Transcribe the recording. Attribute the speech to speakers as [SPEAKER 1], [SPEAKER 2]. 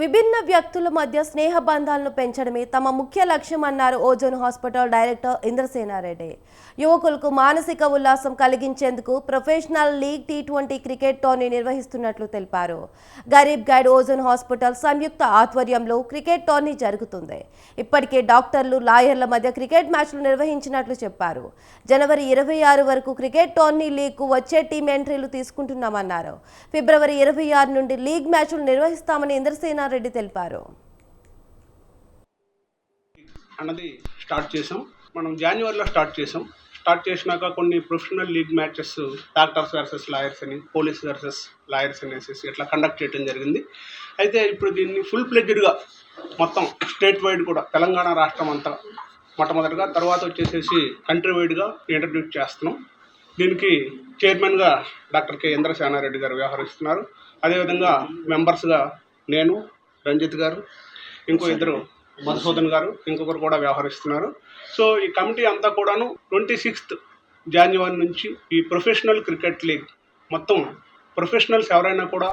[SPEAKER 1] విభిన్న వ్యక్తుల మధ్య స్నేహ బంధాలను పెంచడమే తమ ముఖ్య లక్ష్యం అన్నారు ఓజోన్ హాస్పిటల్ డైరెక్టర్ ఇంద్రసేనారెడ్డి. యువకులకు మానసిక ఉల్లాసం కలిగించేందుకు professional league T twenty cricket tourney నిర్వహిస్తున్నట్లు తెలిపారు. గరీబ్ గైడ్ ఓజోన్ హాస్పిటల్ సంయుక్త ఆధ్వర్యంలో క్రికెట్ టోర్నీ జరుగుతుంది. ఇప్పటికే డాక్టర్లు లాయర్ల మధ్య క్రికెట్ మ్యాచ్లు నిర్వహించినట్లు చెప్పారు. జనవరి ఇరవై ఆరు వరకు క్రికెట్ టోర్నీ లీగ్కు వచ్చే టీం ఎంట్రీలు తీసుకుంటున్నామన్నారు. ఫిబ్రవరి ఇరవై ఆరు నుండి లీగ్ మ్యాచ్లు నిర్వహిస్తామని ఇంద్రసేనారెడ్డి తెలిపారు.
[SPEAKER 2] అన్నది స్టార్ట్ చేసాం మనం జనవరిలో స్టార్ట్ చేసాం స్టార్ట్ చేసినాక కొన్ని professional league matches doctors versus lawyers అని పోలీస్ వర్సెస్ లాయర్స్ అనేసి ఇట్లా కండక్ట్ చేయడం జరిగింది. అయితే ఇప్పుడు దీన్ని ఫుల్ ప్లెడ్జ్డ్గా మొత్తం స్టేట్ వైడ్ కూడా తెలంగాణ రాష్ట్రం అంతా మొట్టమొదటిగా తర్వాత వచ్చేసేసి కంట్రీ వైడ్గా ఇంట్రడ్యూస్ చేస్తున్నాం. దీనికి చైర్మన్గా డాక్టర్ కె. ఇంద్రసేనారెడ్డి గారు వ్యవహరిస్తున్నారు. అదేవిధంగా మెంబర్స్గా నేను రంజిత్ గారు ఇంకో ఇద్దరు మధుసూదన్ గారు ఇంకొకరు కూడా వ్యవహరిస్తున్నారు. సో ఈ కమిటీ అంతా కూడాను ట్వంటీ సిక్స్త్ జాన్యువరి నుంచి ఈ ప్రొఫెషనల్ క్రికెట్ లీగ్ మొత్తం ప్రొఫెషనల్స్ ఎవరైనా కూడా